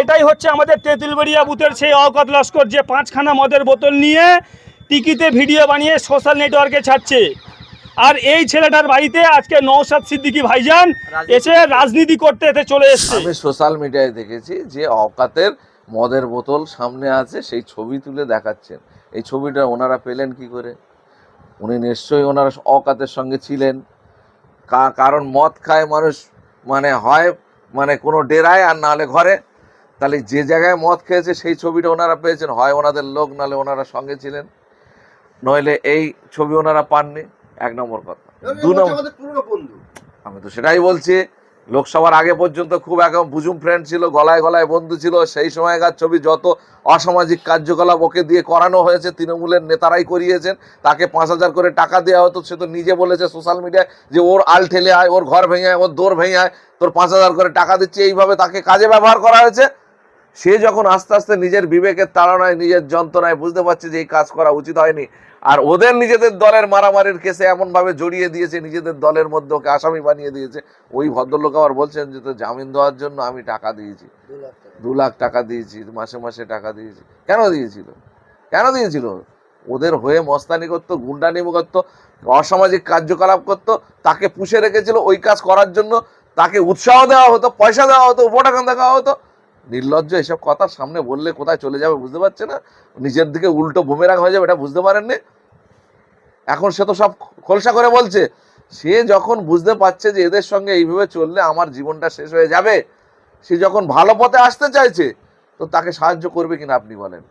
এটাই হচ্ছে আমাদের তেঁতুলবেড়িয়া বুথের সেই অকত লস্কর যে পাঁচখানা মদের বোতল নিয়ে টিকিতে ভিডিও বানিয়ে সোশ্যাল নেটওয়ার্কে ছাড়ছে। আর এই ছেলেটার বাড়িতে আজকে নৌসাদ সিদ্দিকী ভাইজান এসে রাজনীতি করতে এতে চলে এসছে। আমি সোশ্যাল মিডিয়ায় দেখেছি যে অকাতের মদের বোতল সামনে আছে সেই ছবি তুলে দেখাচ্ছেন। এই ছবিটা ওনারা পেলেন কি করে? উনি নিশ্চয়ই ওনারা অকাতের সঙ্গে ছিলেন। কারণ মদ খায় মানুষ মানে হয় মানে কোনো ডেরায় আর নাহলে ঘরে। তাহলে যে জায়গায় মদ খেয়েছে সেই ছবিটা ওনারা পেয়েছেন। হয় ওনাদের লোক নাহলে ওনারা সঙ্গে ছিলেন। নইলে এই ছবি ওনারা পাননি। এক নম্বর কথা। দু নম্বর আমি তো সেটাই বলছি লোকসভার আগে পর্যন্ত খুব একদম বুজুম ফ্রেন্ড ছিল গলায় গলায় বন্ধু ছিল। সেই সময়কার ছবি যত অসামাজিক কার্যকলাপ ওকে দিয়ে করানো হয়েছে তৃণমূলের নেতারাই করিয়েছেন তাকে পাঁচ হাজার করে টাকা দেওয়া হতো। সে তো নিজে বলেছে সোশ্যাল মিডিয়ায় যে ওর আল ঠেলে আয় ওর ঘর ভেঙে আয় ওর দোর ভেঙে আয় তোর পাঁচ হাজার করে টাকা দিচ্ছে। এইভাবে তাকে কাজে ব্যবহার করা হয়েছে। সে যখন আস্তে আস্তে নিজের বিবেকের তাড়নায় নিজের যন্ত্রণায় বুঝতে পারছে যে এই কাজ করা উচিত হয়নি আর ওদের নিজেদের দলের মারামারির কেসে এমনভাবে জড়িয়ে দিয়েছে নিজেদের দলের মধ্যে ওকে আসামি বানিয়ে দিয়েছে ওই ভদ্রলোক আবার বলছেন যে তো জামিন দেওয়ার জন্য আমি টাকা দিয়েছি। দু লাখ টাকা। দিয়েছি মাসে মাসে টাকা দিয়েছি। কেন দিয়েছিল? কেন দিয়েছিল? ওদের হয়ে মস্তানি করতো গুন্ডানি করতো অসামাজিক কার্যকলাপ করতো তাকে পুষে রেখেছিল ওই কাজ করার জন্য তাকে উৎসাহ দেওয়া হতো পয়সা দেওয়া হতো উপটাকান দেওয়া হতো নির্লজ্জ এসব কথা সামনে বললে কোথায় চলে যাবে বুঝতে পারছে না? নিজের দিকে উল্টো বুমেরাং হয়ে যাবে, এটা বুঝতে পারেননি? এখন সে তো সব খোলসা করে বলছে, সে যখন বুঝতে পারছে যে এদের সঙ্গে এইভাবে চললে আমার জীবনটা শেষ হয়ে যাবে, সে যখন ভালো পথে আসতে চাইছে, তো তাকে সাহায্য করবে কিনা আপনি বলেন?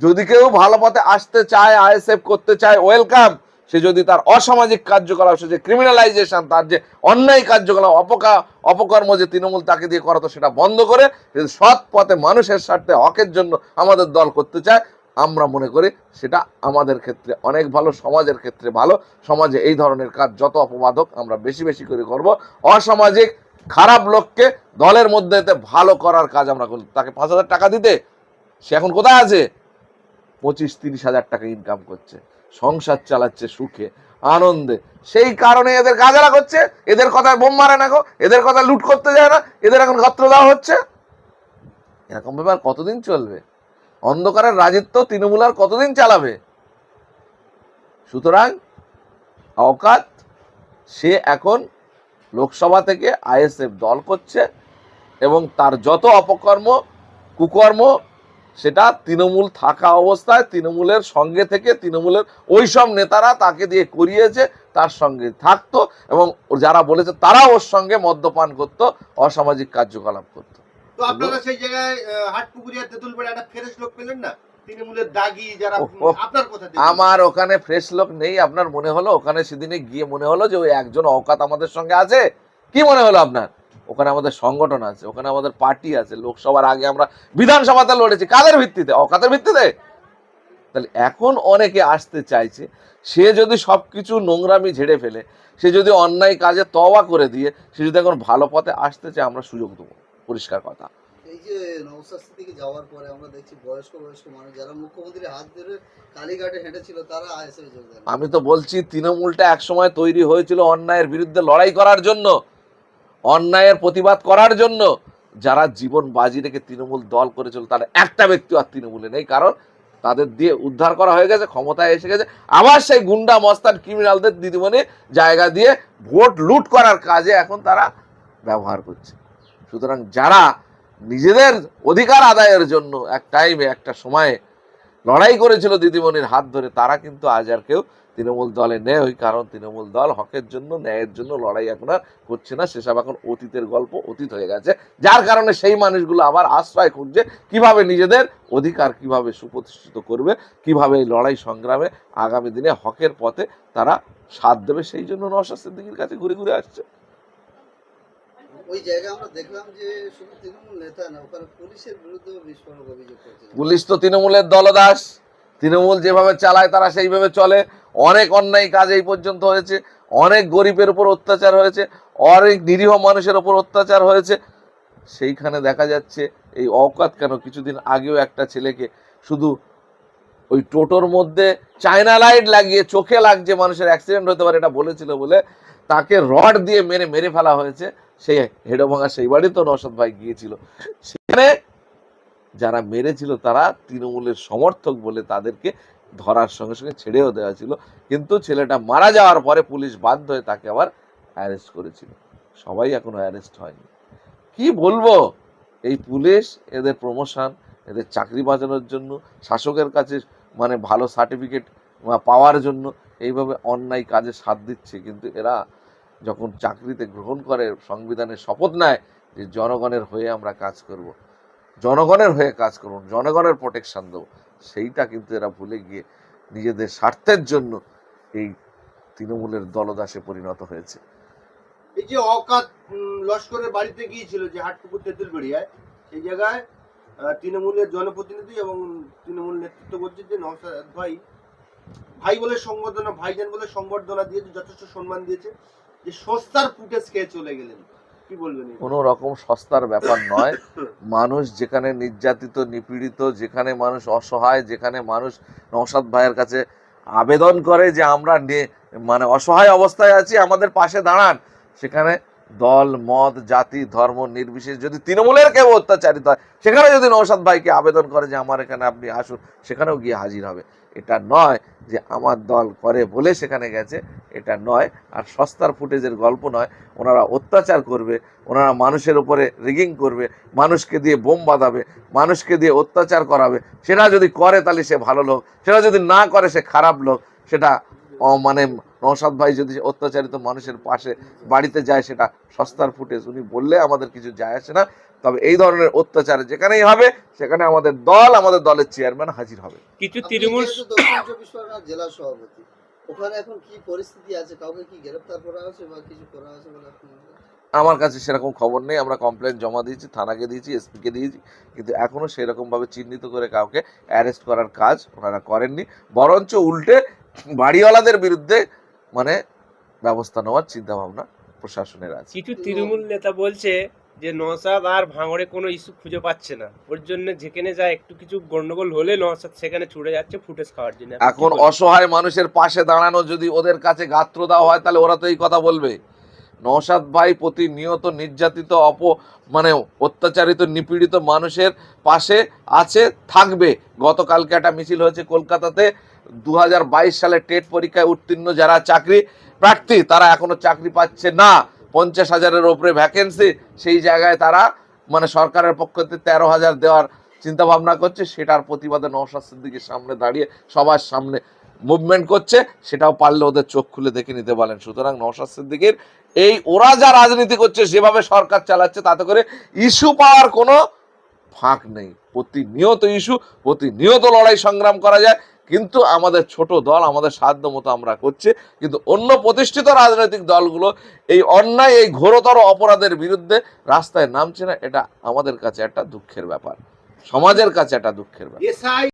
যদি কেউ ভালো পথে আসতে চায়, আইএসএফ করতে চায়, ওয়েলকাম! সে যদি তার অসামাজিক কার্যকলাপ, সে যে ক্রিমিনালাইজেশন তার যে অন্যায় কার্যকলাপ, অপকা, অপকর্ম যে তৃণমূল তাকে দিয়ে করাতো, সেটা বন্ধ করে যদি সৎ পথে মানুষের স্বার্থে হকের জন্য আমাদের দল করতে চায়, আমরা মনে করি সেটা আমাদের ক্ষেত্রে অনেক ভালো, সমাজের ক্ষেত্রে ভালো। সমাজে এই ধরনের কাজ যত অপবাদক আমরা বেশি বেশি করে করব। অসামাজিক, খারাপ লোককে দলের মধ্যে ভালো করার কাজ আমরা করি তাকে পাঁচ হাজার টাকা দিতে? সে এখন কোথায় আছে? পঁচিশ, তিরিশ হাজার টাকা ইনকাম করছে। সংসার চালাচ্ছে সুখে, আনন্দে। সেই কারণে এদের গাজারা করছে, এদের কথায় বোম মারে না গো, এদের কথা লুট করতে যায় না, এদের এখন গত্র দেওয়া হচ্ছে। এরকম ব্যাপার কতদিন চলবে? অন্ধকারের রাজত্ব তৃণমূল আর কতদিন চালাবে? সুতরাং অকাত সে এখন লোকসভা থেকে আইএসএফ দল করছে এবং তার যত অপকর্ম, কুকর্ম সেটা তৃণমূল থাকা অবস্থায় তৃণমূলের সঙ্গে থেকে তৃণমূলের ওই সব নেতারা তাকে দিয়ে করিয়েছে তার সঙ্গে থাকতো এবং যারা বলেছে তারা ওর সঙ্গে মদ্যপান করতো অসামাজিক কার্যকলাপ করতো। তো আপনারা সেই জায়গায় হাটপুকুরিয়া তেঁতুলপাড়ে একটা ফ্রেশ লোক পেলেন না। আমার ওখানে ফ্রেশ লোক নেই আপনার মনে হলো? ওখানে সেদিনে গিয়ে মনে হলো যে ওই একজন অকাত আমাদের সঙ্গে আছে? কি মনে হলো আপনার? ওখানে আমাদের সংগঠন আছে ওখানে আমাদের পার্টি আছে লোকসভার আগে আমরা বিধানসভাতে লড়েছি। কাদের ভিত্তিতে? অকাতের ভিত্তিতে? তাহলে এখন অনেকে আসতে চাইছে সে যদি সব কিছু নোংরামি ঝেড়ে ফেলে সে যদি অন্যায় কাজে তওবা করে দিয়ে সে যদি এখন ভালো পথে আসতে চায় আমরা সুযোগ দেবো। পরিষ্কার কথা। এই যে থেকে যাওয়ার পরে আমরা দেখছি বয়স্ক বয়স্ক মানুষ যারা মুখ্যমন্ত্রীর হাত ধরে কালীঘাটে হেঁটেছিল তারা আইএসএফ যোগদান আমি তো বলছি তৃণমূলটা একসময় তৈরি হয়েছিল অন্যায়ের বিরুদ্ধে লড়াই করার জন্য। অন্যায়ের প্রতিবাদ করার জন্য যারা জীবন বাজি রেখে তৃণমূল দল করেছিল, তার একটা ব্যক্তি আর তৃণমূলে নেই। কারণ তাদের দিয়ে উদ্ধার করা হয়ে গেছে, ক্ষমতায় এসে গেছে। আবার সেই গুন্ডা, মস্তান ক্রিমিনালদের দিদিমণি জায়গা দিয়ে ভোট লুট করার কাজে এখন তারা ব্যবহার করছে। সুতরাং যারা নিজেদের অধিকার আদায়ের জন্য এক টাইমে একটা সময়ে লড়াই করেছিল দিদিমণির হাত ধরে, তারা কিন্তু আজ আর কেউ তৃণমূল দলে নেই, কারণ তৃণমূল দল হকের জন্য, ন্যায়ের জন্য লড়াই এখন আর করছে না। সেসব এখন অতীতের গল্প, অতীত হয়ে গেছে। যার কারণে সেই মানুষগুলো আবার আশ্রয় খুঁজছে, কীভাবে নিজেদের অধিকার কীভাবে সুপ্রতিষ্ঠিত করবে, কীভাবে এই লড়াই সংগ্রামে আগামী দিনে হকের পথে তারা সাথ দেবে, সেই জন্য নশা সিদ্দিকির কাছে ঘুরে ঘুরে আসছে। ওই জায়গায় আমরা দেখলাম যে শুধু তৃণমূল নেতা না, ওখানে পুলিশের বিরুদ্ধেও বিস্ফোরক অভিযোগ পুলিশ তো তৃণমূলের দলদাস। তৃণমূল যেভাবে চালায় তারা সেইভাবে চলে। অনেক অন্যায় কাজ এই পর্যন্ত হয়েছে। অনেক গরিবের উপর অত্যাচার হয়েছে। অনেক নিরীহ মানুষের উপর অত্যাচার হয়েছে। সেইখানে দেখা যাচ্ছে এই অকাত কেন? কিছুদিন আগেও একটা ছেলেকে শুধু ওই টোটোর মধ্যে চায়না লাইট লাগিয়ে চোখে লাগছে মানুষের। অ্যাক্সিডেন্ট হতে পারে এটা বলেছিল বলে তাকে রড দিয়ে মেরে মেরে ফেলা হয়েছে। সেই হেডো ভাঙা সেই বাড়ি তো নসদ ভাই গিয়েছিল। সেখানে যারা মেরেছিল তারা তৃণমূলের সমর্থক বলে তাদেরকে ধরার সঙ্গে সঙ্গে ছেড়েও দেওয়া ছিল। কিন্তু ছেলেটা মারা যাওয়ার পরে পুলিশ বাধ্য হয়ে তাকে আবার অ্যারেস্ট করেছিল। সবাই এখনও অ্যারেস্ট হয়নি। কি বলব? এই পুলিশ, এদের প্রমোশন এদের চাকরি বাঁচানোর জন্য, শাসকের কাছে মানে ভালো সার্টিফিকেট পাওয়ার জন্য এইভাবে অন্যায় কাজে সাথ দিচ্ছে। কিন্তু এরা যখন চাকরিতে গ্রহণ করে, সংবিধানের শপথ নেয় যে জনগণের হয়ে আমরা কাজ করব। জনগণের হয়ে কাজ করব, জনগণের প্রোটেকশান দেবো। সেইটা কিন্তু এরা ভুলে গিয়ে নিজেদের স্বার্থের জন্য এই তৃণমূলের দলদাসে পরিণত হয়েছে। এই যে অকাত লস্করের বাড়িতে গিয়েছিল যে হাটপুকুর তেঁতুলবাড়িয়ায়, সেই জায়গায় তৃণমূলের জনপ্রতিনিধি এবং তৃণমূল নেতৃত্ব করছে যে নওশাদ ভাই ভাই বলে সংবর্ধনা, ভাইজান বলে সংবর্ধনা দিয়েছে, যথেষ্ট সম্মান দিয়েছে। যে সস্তার ফুটেজ খেয়ে চলে গেলেন। কি বলবেন কোনো রকম সস্তার ব্যাপার নয়। মানুষ যেখানে নির্যাতিত, নিপীড়িত, যেখানে মানুষ অসহায়, যেখানে মানুষ নৌসাদ ভাইয়ের কাছে আবেদন করে যে আমরা মানে অসহায় অবস্থায় আছি, আমাদের পাশে দাঁড়ান। সেখানে দল, মত, জাতি, ধর্ম, নির্বিশেষ যদি তৃণমূলের কেউ অত্যাচারিত হয়, সেখানে যদি নৌসাদ ভাইকে আবেদন করে যে আমার এখানে আপনি আসুন, সেখানেও গিয়ে হাজির হবে। এটা নয় যে আমার দল করে বলে সেখানে গেছে, এটা নয়। আর সস্তার ফুটেজের গল্প নয়। ওনারা অত্যাচার করবে, ওনারা মানুষের উপরে রিগিং করবে, মানুষকে দিয়ে বোম বাঁধাবে, মানুষকে দিয়ে অত্যাচার করাবে। সেটা যদি করে তাহলে সে ভালো লোক, সেটা যদি না করে সে খারাপ লোক, সেটা মানে নৌসাদ ভাই যদি অত্যাচারিত মানুষের পাশে বাড়িতে যায় সেটা সস্তার ফুটেজ। উনি বললে আমাদের কিছু যায় আসে না। তবে এই ধরনের অত্যাচার যেখানেই হবে সেখানে আমাদের দল আমাদের দলের চেয়ারম্যান হাজির হবে। কিছু তৃণমূল জেলা সভাপতি ওখানে এখন কি পরিস্থিতি আছে? কাউকে কি গ্রেফতার করা হয়েছে বা কিছু করা হয়েছে বলে? আমার কাছে সেরকম খবর নেই। আমরা কমপ্লেন জমা দিয়েছি থানাকে দিয়েছি এসপিকে দিয়েছি। কিন্তু এখনও সেরকমভাবে চিহ্নিত করে কাউকে অ্যারেস্ট করার কাজ ওনারা করেননি। বরঞ্চ উল্টে বাড়িওয়ালাদের বিরুদ্ধে মানে ব্যবস্থা নেওয়ার চিন্তা ভাবনা প্রশাসনের আছে। কিছু তৃণমূল নেতা বলছে যে নসাদ আর ভাঙড়ে কোনো ইস্যু খুঁজে পাচ্ছে না। ওর জন্য যেখানে যায় একটু কিছু গন্ডগোল হলে নসাদ সেখানে ছুটে যাচ্ছে ফুটেজ খাওয়ার জন্য। এখন অসহায় মানুষের পাশে দাঁড়ানো যদি ওদের কাছে গাত্র দেওয়া হয় তাহলে ওরা তো এই কথা বলবে। নৌসাদ ভাই প্রতিনিয়ত নির্যাতিত, অপ মানে অত্যাচারিত, নিপীড়িত মানুষের পাশে আছে, থাকবে। গতকালকে একটা মিছিল হয়েছে কলকাতাতে। দু হাজার বাইশ সালে টেট পরীক্ষায় উত্তীর্ণ যারা চাকরি প্রার্থী, তারা এখনও চাকরি পাচ্ছে না। পঞ্চাশ হাজারের ওপরে ভ্যাকেন্সি সেই জায়গায় তারা মানে সরকারের পক্ষ থেকে তেরো হাজার দেওয়ার চিন্তা ভাবনা করছে। সেটার প্রতিবাদে নওশাদ সিদ্দিকের সামনে দাঁড়িয়ে, সবার সামনে মুভমেন্ট করছে, সেটাও পারলে ওদের চোখ খুলে দেখে নিতে পারেন। সুতরাং নওশাদ সিদ্দিকের এই ওরা যা রাজনীতি করছে, যেভাবে সরকার চালাচ্ছে, তাতে করে ইস্যু পাওয়ার কোনো ফাঁক নেই। প্রতিনিয়ত ইস্যু, প্রতিনিয়ত লড়াই সংগ্রাম করা যায়। কিন্তু আমাদের ছোট দল, আমাদের সাধ্য মতো আমরা করছি। কিন্তু অন্য প্রতিষ্ঠিত রাজনৈতিক দলগুলো এই অন্যায়, এই ঘোরতর অপরাধের বিরুদ্ধে রাস্তায় নামছে না। এটা আমাদের কাছে একটা দুঃখের ব্যাপার। সমাজের কাছে একটা দুঃখের ব্যাপার।